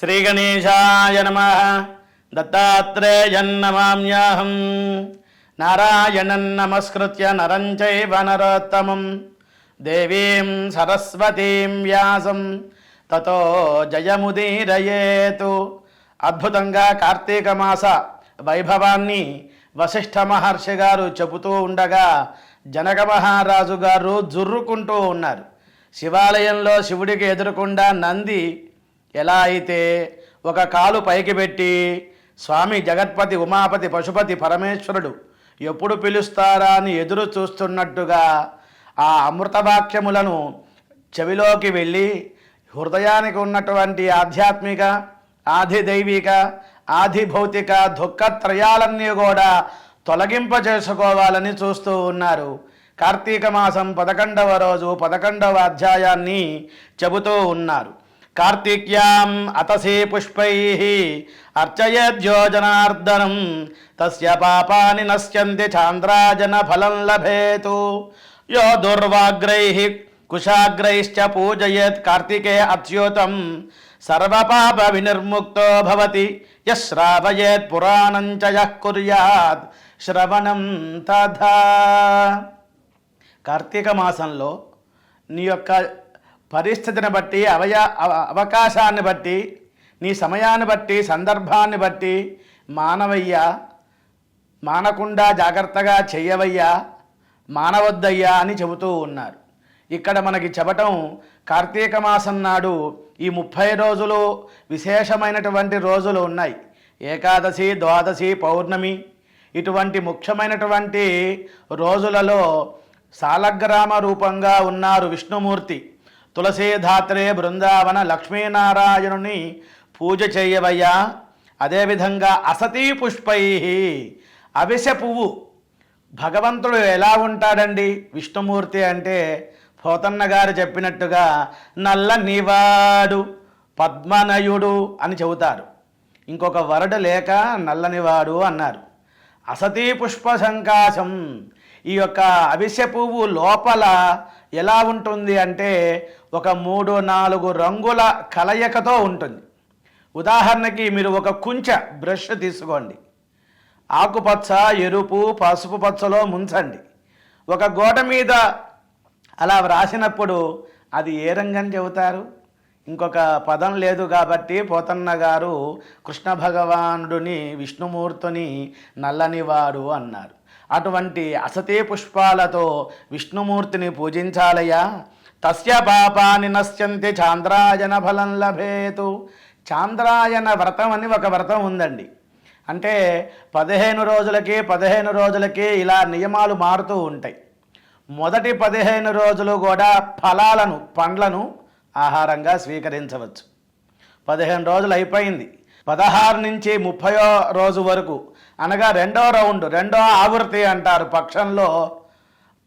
శ్రీగణేశాయ నమ. దత్తాత్రేయన్నమామ్యాహం నారాయణం నమస్కృత్య నరం చైవ నరోత్తమం. దేవీం సరస్వతీం వ్యాసం. తతో జయముదీరయేతు. అద్భుతంగా కార్తీక మాస వైభవాన్ని వశిష్ఠ మహర్షి గారు చెబుతూ ఉండగా జనక మహారాజు గారు జుర్రుకుంటూ ఉన్నారు. శివాలయంలో శివుడికి ఎదురుకుండా నంది ఎలా అయితే ఒక కాలు పైకి పెట్టి స్వామి జగత్పతి ఉమాపతి పశుపతి పరమేశ్వరుడు ఎప్పుడు పిలుస్తారా అని ఎదురు చూస్తున్నట్టుగా ఆ అమృతవాక్యములను చెవిలోకి వెళ్ళి హృదయానికి ఉన్నటువంటి ఆధ్యాత్మిక ఆధిదైవిక దైవిక దుఃఖత్రయాలన్నీ కూడా తొలగింప చేసుకోవాలని చూస్తూ ఉన్నారు. కార్తీక మాసం పదకొండవ రోజు పదకొండవ అధ్యాయాన్ని చెబుతూ ఉన్నారు. కార్తీక్యాం అతసే పుష్పై అర్చయద్యోజనార్దనం తస్య పాపాని నశ్యంతి చాంద్రాజన ఫలం లభేతు యో దుర్వాగ్రై కుశాగ్రైశ్చ పూజయత్ కార్తికే అత్యుతం సర్వపాప వినిర్ముక్తో భవతి యశ్రావయేత్ పురాణం చ కుర్యాత్ శ్రవణం తథా కార్తీక మాసంలో నీ యొక్క పరిస్థితిని బట్టి అవయ అవ- అవకాశాన్ని బట్టి నీ సమయాన్ని బట్టి సందర్భాన్ని బట్టి మానవయ్యా మానకుండా జాగ్రత్తగా చెయ్యవయ్యా మానవద్దయ్యా అని చెబుతూ ఉన్నారు. ఇక్కడ మనకి చెప్పటం కార్తీక మాసం నాడు ఈ ముప్పై రోజులు విశేషమైనటువంటి రోజులు ఉన్నాయి. ఏకాదశి ద్వాదశి పౌర్ణమి ఇటువంటి ముఖ్యమైనటువంటి రోజులలో సాలగ్రామ రూపంగా ఉన్నారు విష్ణుమూర్తి. తులసీధాత్రే బృందావన లక్ష్మీనారాయణుని పూజ చేయవయ్యా. అదేవిధంగా అసతీ పుష్పై అవిశ పువ్వు. భగవంతుడు ఎలా ఉంటాడండి? విష్ణుమూర్తి అంటే పోతన్న గారు చెప్పినట్టుగా నల్ల నివాడు పద్మనయుడు అని చెబుతారు. ఇంకొక వరడు లేక నల్లనివాడు అన్నారు. అసతీ పుష్ప సంకాశం ఈ యొక్క అవిశ్య పువ్వు లోపల ఎలా ఉంటుంది అంటే ఒక మూడు నాలుగు రంగుల కలయికతో ఉంటుంది. ఉదాహరణకి మీరు ఒక కుంచ బ్రష్ తీసుకోండి. ఆకుపచ్చ ఎరుపు పసుపు పచ్చలో ముంచండి. ఒక గోడ మీద అలా వ్రాసినప్పుడు అది ఏ రంగం చెబుతారు? ఇంకొక పదం లేదు కాబట్టి పోతన్న గారు కృష్ణ భగవానుడిని విష్ణుమూర్తిని నల్లనివాడు అన్నారు. అటువంటి అసతీ పుష్పాలతో విష్ణుమూర్తిని పూజించాలయ్యా? తస్య పాపాని నశ్యంతి చాంద్రాయన ఫలం లభేతు. చాంద్రాయన వ్రతం అని ఒక వ్రతం ఉందండి. అంటే పదిహేను రోజులకి పదిహేను రోజులకి ఇలా నియమాలు మారుతూ ఉంటాయి. మొదటి పదిహేను రోజులు కూడా ఫలాలను పండ్లను ఆహారంగా స్వీకరించవచ్చు. పదిహేను రోజులు అయిపోయింది. పదహారు నుంచి ముప్పయో రోజు వరకు అనగా రెండో రౌండ్ రెండో ఆవృత్తి అంటారు పక్షంలో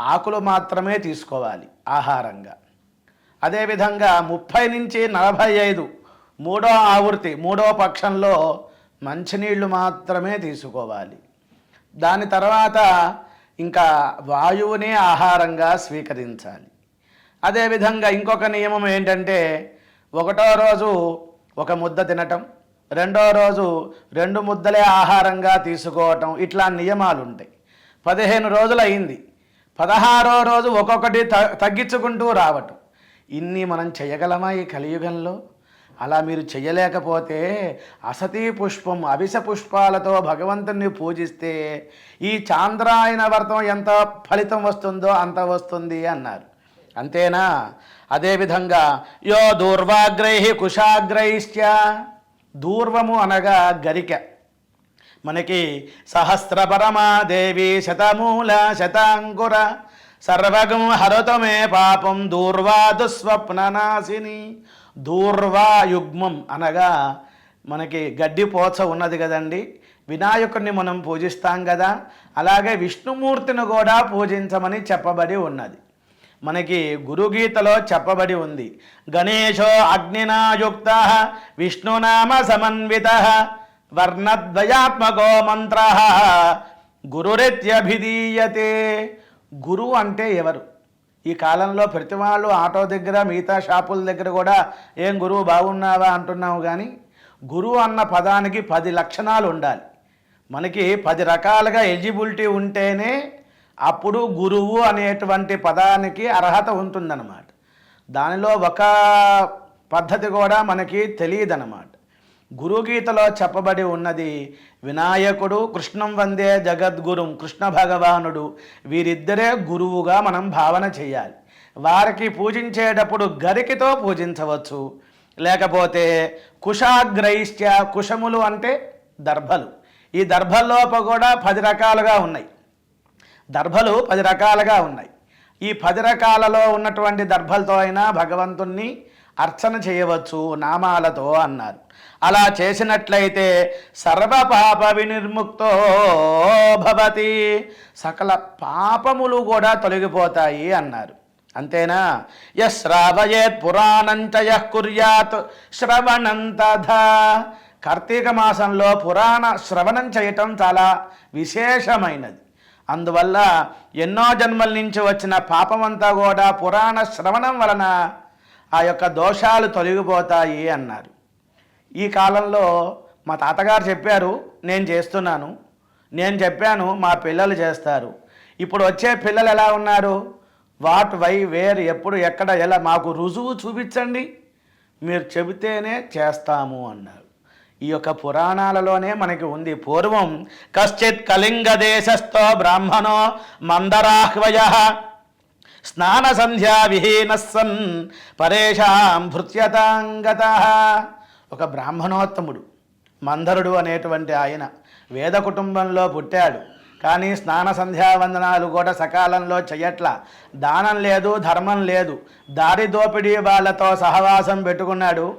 ఆకులు మాత్రమే తీసుకోవాలి ఆహారంగా. అదేవిధంగా ముప్పై నుంచి నలభై ఐదు మూడో ఆవృత్తి మూడో పక్షంలో మంచినీళ్ళు మాత్రమే తీసుకోవాలి. దాని తర్వాత ఇంకా వాయువుని ఆహారంగా స్వీకరించాలి. అదేవిధంగా ఇంకొక నియమం ఏంటంటే ఒకటో రోజు ఒక ముద్ద తినటం రెండో రోజు రెండు ముద్దలే ఆహారంగా తీసుకోవటం ఇట్లా నియమాలు ఉంటాయి పదిహేను రోజులు అయింది పదహారో రోజు ఒక్కొక్కటి త- తగ్గించుకుంటూ రావటం. ఇన్ని మనం చేయగలమా ఈ కలియుగంలో? అలా మీరు చేయలేకపోతే అసతీ పుష్పం అవిష పుష్పాలతో భగవంతుణ్ణి పూజిస్తే ఈ చాంద్రాయన వ్రతం ఎంత ఫలితం వస్తుందో అంత వస్తుంది అన్నారు. అంతేనా? అదేవిధంగా యో దూర్వాగ్రై కుశాగ్రైశ్చ దూర్వము అనగా గరిక. మనకి సహస్రపరమాదేవి శతమూల శతాంకుర సర్వగం హరతమే పాపం దూర్వా దుస్వప్ననాశిని దూర్వా యుగ్మం అనగా మనకి గడ్డి పోచ ఉన్నది కదండి. వినాయకుడిని మనం పూజిస్తాం కదా. అలాగే విష్ణుమూర్తిని కూడా పూజించమని చెప్పబడి ఉన్నది. మనకి గురుగీతలో చెప్పబడి ఉంది. గణేశో అగ్నినాయుక్త విష్ణునామ సమన్విత వర్ణద్వయాత్మకో మంత్ర గురురిత్యభిధీయతే. గురువు అంటే ఎవరు? ఈ కాలంలో ప్రతి వాళ్ళు ఆటో దగ్గర మిగతా షాపుల దగ్గర కూడా ఏం గురువు బాగున్నావా? అంటున్నావు కానీ గురువు అన్న పదానికి పది లక్షణాలు ఉండాలి. మనకి పది రకాలుగా ఎలిజిబిలిటీ ఉంటేనే అప్పుడు గురువు అనేటువంటి పదానికి అర్హత ఉంటుందన్నమాట. దానిలో ఒక పద్ధతి కూడా మనకి తెలియదన్నమాట. గురుగీతలో చెప్పబడి ఉన్నది వినాయకుడు కృష్ణం వందే జగద్గురుం కృష్ణ భగవానుడు వీరిద్దరే గురువుగా మనం భావన చేయాలి. వారికి పూజించేటప్పుడు గరికితో పూజించవచ్చు. లేకపోతే కుశాగ్రైశ్చ కుశములు అంటే దర్భలు. ఈ దర్భల్లోప కూడా పది రకాలుగా ఉన్నాయి. దర్భలు పది రకాలుగా ఉన్నాయి. ఈ పది రకాలలో ఉన్నటువంటి దర్భలతో అయినా భగవంతుణ్ణి అర్చన చేయవచ్చు నామాలతో అన్నారు. అలా చేసినట్లయితే సర్వ పాప వినిర్ముక్తో భవతి. సకల పాపములు కూడా తొలగిపోతాయి అన్నారు. అంతేనా? యశ్రావయేత్ పురాణంచ కుర్యాత్ శ్రవణంతథ కార్తీక మాసంలో పురాణ శ్రవణం చేయటం చాలా విశేషమైనది. అందువల్ల ఎన్నో జన్మల నుంచి వచ్చిన పాపమంతా కూడా పురాణ శ్రవణం వలన ఆ యొక్క దోషాలు తొలగిపోతాయి అన్నారు. ఈ కాలంలో మా తాతగారు చెప్పారు నేను చేస్తున్నాను. నేను చెప్పాను మా పిల్లలు చేస్తారు. ఇప్పుడు వచ్చే పిల్లలు ఎలా ఉన్నారు? వాట్ వై వేర్ ఎప్పుడు ఎక్కడ ఎలా? మాకు రుజువు చూపించండి. మీరు చెబితేనే చేస్తాము అన్నారు. ఈ యొక్క పురాణాలలోనే మనకి ఉంది పూర్వం కశ్చిత్ కళింగ దేశస్థో బ్రాహ్మణో మందరాహ్వయ స్నాన సంధ్యా విహీన సన్ పరేషాం భృత్యతాంగత. ఒక బ్రాహ్మణోత్తముడు మందరుడు అనేటువంటి ఆయన వేద కుటుంబంలో పుట్టాడు. కానీ స్నాన సంధ్యావందనాలు కూడా సకాలంలో చెయ్యట్ల. దానం లేదు ధర్మం లేదు. దారి దోపిడీ వాళ్ళతో సహవాసం పెట్టుకున్నాడు.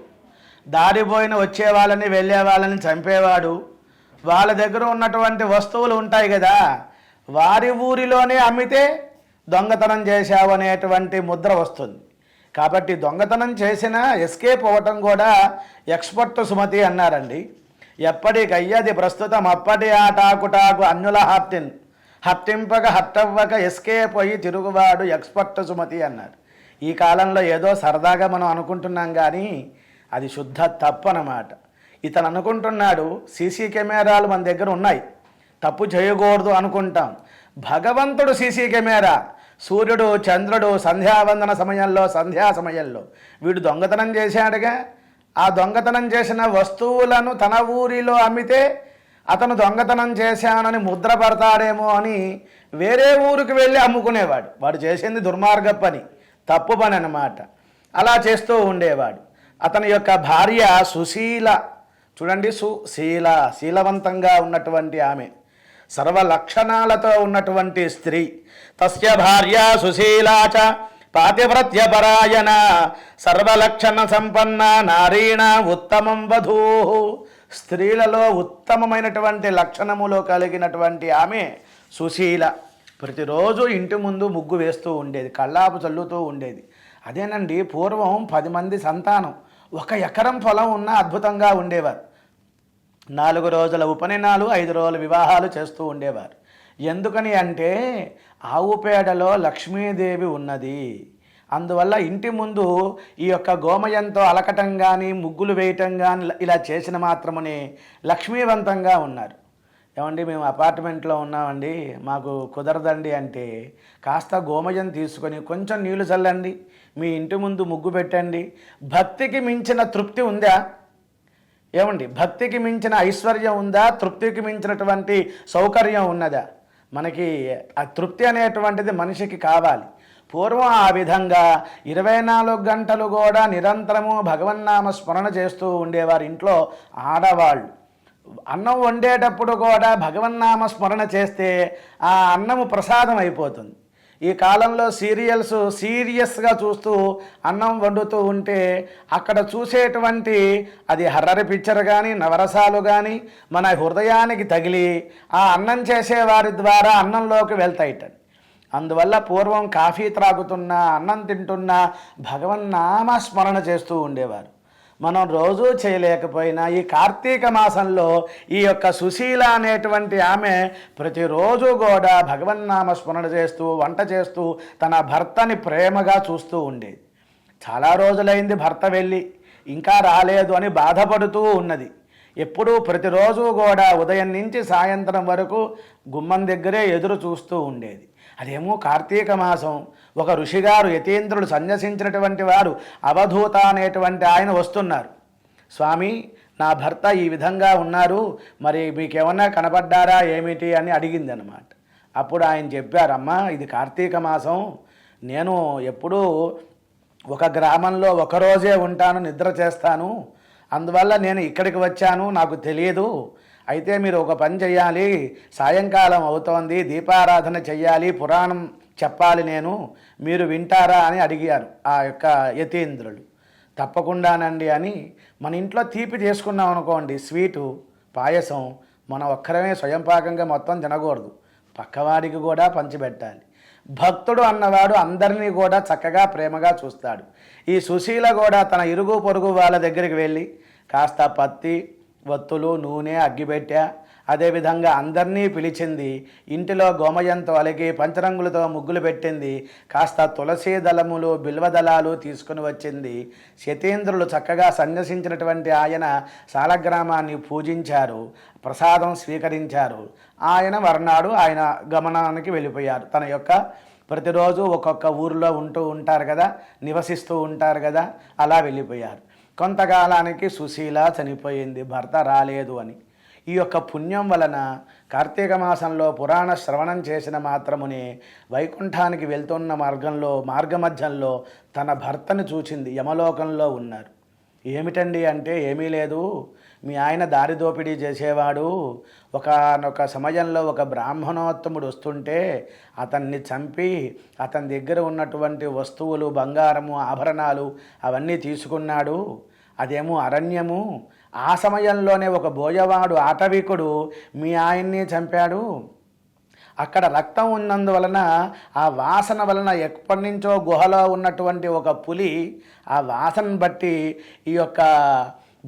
దారి పోయిన వచ్చే వాళ్ళని వెళ్ళే వాళ్ళని చంపేవాడు. వాళ్ళ దగ్గర ఉన్నటువంటి వస్తువులు ఉంటాయి కదా వారి ఊరిలోనే అమ్మితే దొంగతనం చేశావు అనేటువంటి ముద్ర వస్తుంది. కాబట్టి దొంగతనం చేసిన ఎస్కేప్ అవ్వటం కూడా ఎక్స్పర్ట్ సుమతి అన్నారండి. ఎప్పటికయ్యది ప్రస్తుతం అప్పటి ఆటాకుటాకు అన్యుల హత్తిన్ హత్తింపక హట్టవ్వక ఎస్కేప్ అయ్యి తిరుగువాడు ఎక్స్పర్ట్ సుమతి అన్నారు ఈ కాలంలో ఏదో సరదాగా మనం అనుకుంటున్నాం కానీ అది శుద్ధ తప్పనమాట. అన్నమాట ఇతను అనుకుంటున్నాడు సీసీ కెమెరాలు మన దగ్గర ఉన్నాయి. తప్పు చేయకూడదు అనుకుంటాం. భగవంతుడు సీసీ కెమెరా. సూర్యుడు చంద్రుడు సంధ్యావందన సమయంలో సంధ్యా సమయంలో. వీడు దొంగతనం చేశాడుగా. ఆ దొంగతనం చేసిన వస్తువులను తన ఊరిలో అమ్మితే అతను దొంగతనం చేశానని ముద్రపడతాడేమో అని వేరే ఊరికి వెళ్ళి అమ్ముకునేవాడు. వాడు చేసింది దుర్మార్గ పని తప్పు పని అనమాట అలా చేస్తూ ఉండేవాడు. అతని యొక్క భార్య సుశీల చూడండి సుశీల శీలవంతంగా ఉన్నటువంటి ఆమె. సర్వ లక్షణాలతో ఉన్నటువంటి స్త్రీ. తస్య భార్య సుశీలాచ పాతివ్రత్యపరాయణ. సర్వలక్షణ సంపన్న నారీణ ఉత్తమం వధూ. స్త్రీలలో ఉత్తమమైనటువంటి లక్షణములో కలిగినటువంటి ఆమె సుశీల. ప్రతిరోజు ఇంటి ముందు ముగ్గు వేస్తూ ఉండేది కళ్ళాపు చల్లుతూ ఉండేది. అదేనండి పూర్వం పది మంది సంతానం. ఒక ఎకరం పొలం ఉన్న అద్భుతంగా ఉండేవారు. నాలుగు రోజుల ఉపనయనాలు ఐదు రోజుల వివాహాలు చేస్తూ ఉండేవారు. ఎందుకని అంటే ఆవు పేడలో లక్ష్మీదేవి ఉన్నది. అందువల్ల ఇంటి ముందు ఈ యొక్క గోమయంతో అలకటం కానీ ముగ్గులు వేయటం కానీ ఇలా చేసిన మాత్రమునే లక్ష్మీవంతంగా ఉన్నారు. ఏమండి మేము అపార్ట్మెంట్లో ఉన్నామండి మాకు కుదరదండి అంటే కాస్త గోమయం తీసుకొని కొంచెం నీళ్ళు చల్లండి మీ ఇంటి ముందు ముగ్గు పెట్టండి. భక్తికి మించిన తృప్తి ఉందా? ఏమండి? భక్తికి మించిన ఐశ్వర్యం ఉందా? తృప్తికి మించినటువంటి సౌకర్యం ఉన్నదా? మనకి ఆ తృప్తి అనేటువంటిది మనిషికి కావాలి. పూర్వం ఆ విధంగా ఇరవై నాలుగు గంటలు కూడా నిరంతరము భగవన్నామ స్మరణ చేస్తూ ఉండేవారు ఇంట్లో ఆడవాళ్ళు. అన్నం వండేటప్పుడు కూడా భగవన్నామ స్మరణ చేస్తే ఆ అన్నము ప్రసాదం అయిపోతుంది. ఈ కాలంలో సీరియల్స్ సీరియస్గా చూస్తూ అన్నం వండుతూ ఉంటే అక్కడ చూసేటువంటి అది హర్రరి పిక్చర్ కానీ నవరసాలు కానీ మన హృదయానికి తగిలి ఆ అన్నం చేసేవారి ద్వారా అన్నంలోకి వెళ్తాయిట. అందువల్ల పూర్వం కాఫీ త్రాగుతున్నా అన్నం తింటున్నా భగవన్నామ స్మరణ చేస్తూ ఉండేవారు. మనం రోజూ చేయలేకపోయినా ఈ కార్తీక మాసంలో ఈ యొక్క సుశీల అనేటువంటి ఆమె ప్రతిరోజు కూడా భగవన్నామ స్మరణ చేస్తూ వంట చేస్తూ తన భర్తని ప్రేమగా చూస్తూ ఉండేది చాలా రోజులైంది భర్త వెళ్ళి ఇంకా రాలేదు అని బాధపడుతూ ఉన్నది. ఎప్పుడూ ప్రతిరోజు కూడా ఉదయం నుంచి సాయంత్రం వరకు గుమ్మం దగ్గరే ఎదురు చూస్తూ ఉండేది. అదేమో కార్తీక మాసం ఒక ఋషిగారు యతీంద్రుడు సన్యసించినటువంటి వారు అవధూత అనేటువంటి ఆయన వస్తున్నారు. స్వామి నా భర్త ఈ విధంగా ఉన్నారు. మరి మీకేమన్నా కనపడ్డారా ఏమిటి? అని అడిగింది అనమాట అప్పుడు ఆయన చెప్పారమ్మా ఇది కార్తీక మాసం. నేను ఎప్పుడూ ఒక గ్రామంలో ఒకరోజే ఉంటాను నిద్ర చేస్తాను. అందువల్ల నేను ఇక్కడికి వచ్చాను నాకు తెలియదు అయితే మీరు ఒక పని చేయాలి సాయంకాలం అవుతోంది దీపారాధన చెయ్యాలి పురాణం చెప్పాలి నేను మీరు వింటారా అని అడిగారు ఆ యొక్క యతీంద్రులు. తప్పకుండానండి అని మన ఇంట్లో తీపి చేసుకున్నాం అనుకోండి స్వీటు పాయసం మనం ఒక్కరమే స్వయంపాకంగా మొత్తం తినకూడదు. పక్కవాడికి కూడా పంచిపెట్టాలి. భక్తుడు అన్నవాడు అందరినీ కూడా చక్కగా ప్రేమగా చూస్తాడు. ఈ సుశీల కూడా తన ఇరుగు పొరుగు వాళ్ళ దగ్గరికి వెళ్ళి కాస్త పత్తి వత్తులు నూనె అగ్గిపెట్టా. అదేవిధంగా అందరినీ పిలిచింది ఇంటిలో గోమయంతో అలిగి పంచరంగులతో ముగ్గులు పెట్టింది కాస్త తులసి దళములు బిల్వదళాలు తీసుకుని వచ్చింది. శతేంద్రులు చక్కగా సన్యసించినటువంటి ఆయన సాలగ్రామాన్ని పూజించారు ప్రసాదం స్వీకరించారు. ఆయన మర్నాడు ఆయన గమనానికి వెళ్ళిపోయారు. తన యొక్క ప్రతిరోజు ఒక్కొక్క ఊరిలో ఉంటూ ఉంటారు కదా నివసిస్తూ ఉంటారు కదా అలా వెళ్ళిపోయారు. కొంతకాలానికి సుశీల చనిపోయింది భర్త రాలేదు అని. ఈ యొక్క పుణ్యం వలన కార్తీక మాసంలో పురాణ శ్రవణం చేసిన మాత్రమునే వైకుంఠానికి వెళ్తున్న మార్గంలో మార్గమధ్యంలో తన భర్తను చూచింది యమలోకంలో ఉన్నారు. ఏమిటండి అంటే ఏమీ లేదు. మీ ఆయన దారి దోపిడీ చేసేవాడు. ఒకనొక సమయంలో ఒక బ్రాహ్మణోత్తముడు వస్తుంటే అతన్ని చంపి అతని దగ్గర ఉన్నటువంటి వస్తువులు బంగారము ఆభరణాలు అవన్నీ తీసుకున్నాడు. అదేమో అరణ్యము. ఆ సమయంలోనే ఒక బోయవాడు ఆటవికుడు మీ ఆయన్ని చంపాడు. అక్కడ రక్తం ఉన్నందువలన ఆ వాసన వలన ఎప్పటి నుంచో గుహలో ఉన్నటువంటి ఒక పులి ఆ వాసనను బట్టి ఈ యొక్క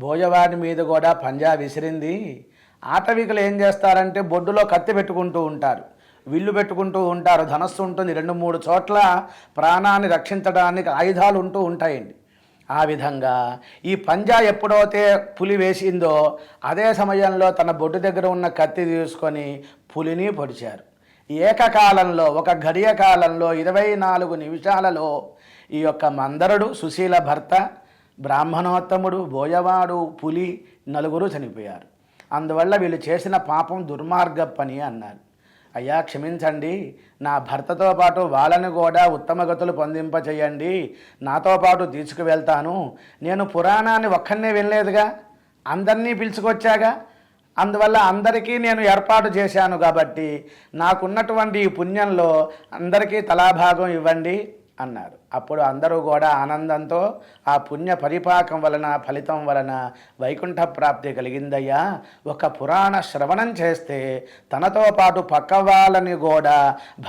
భోజవాడి మీద కూడా పంజా విసిరింది. ఆటవికులు ఏం చేస్తారంటే బొడ్డులో కత్తి పెట్టుకుంటూ ఉంటారు. విల్లు పెట్టుకుంటూ ఉంటారు. ధనస్సు ఉంటుంది రెండు మూడు చోట్ల. ప్రాణాన్ని రక్షించడానికి ఆయుధాలు ఉంటూ ఉంటాయండి. ఆ విధంగా ఈ పంజా ఎప్పుడైతే పులి వేసిందో అదే సమయంలో తన బొడ్డు దగ్గర ఉన్న కత్తి తీసుకొని పులిని పొడిచారు. ఏకకాలంలో ఒక గడియ కాలంలో ఇరవై నాలుగు నిమిషాలలో ఈ యొక్క మందరుడు సుశీల భర్త బ్రాహ్మణోత్తముడు బోయవాడు పులి నలుగురు చనిపోయారు. అందువల్ల వీళ్ళు చేసిన పాపం దుర్మార్గ పని అన్నారు. అయ్యా క్షమించండి. నా భర్తతో పాటు వాళ్ళని కూడా ఉత్తమగతులు పొందింపచేయండి. నాతో పాటు తీసుకువెళ్తాను. నేను పురాణాన్ని ఒక్కనే వినలేదుగా? అందరినీ పిలుచుకొచ్చాగా? అందువల్ల అందరికీ నేను ఏర్పాటు చేశాను కాబట్టి నాకున్నటువంటి ఈ పుణ్యంలో అందరికీ తలాభాగం ఇవ్వండి. అన్నారు. అప్పుడు అందరూ కూడా ఆనందంతో ఆ పుణ్య పరిపాకం వలన ఫలితం వలన వైకుంఠ ప్రాప్తి కలిగిందయ్యా. ఒక పురాణ శ్రవణం చేస్తే తనతో పాటు పక్క వాళ్ళని కూడా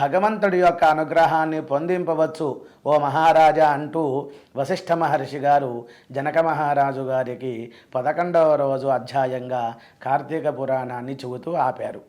భగవంతుడి యొక్క అనుగ్రహాన్ని పొందింపవచ్చు. ఓ మహారాజా అంటూ వశిష్ఠ మహర్షి గారు జనక మహారాజు గారికి పదకొండవ రోజు అధ్యాయంగా కార్తీక పురాణాన్ని చెబుతూ ఆపారు.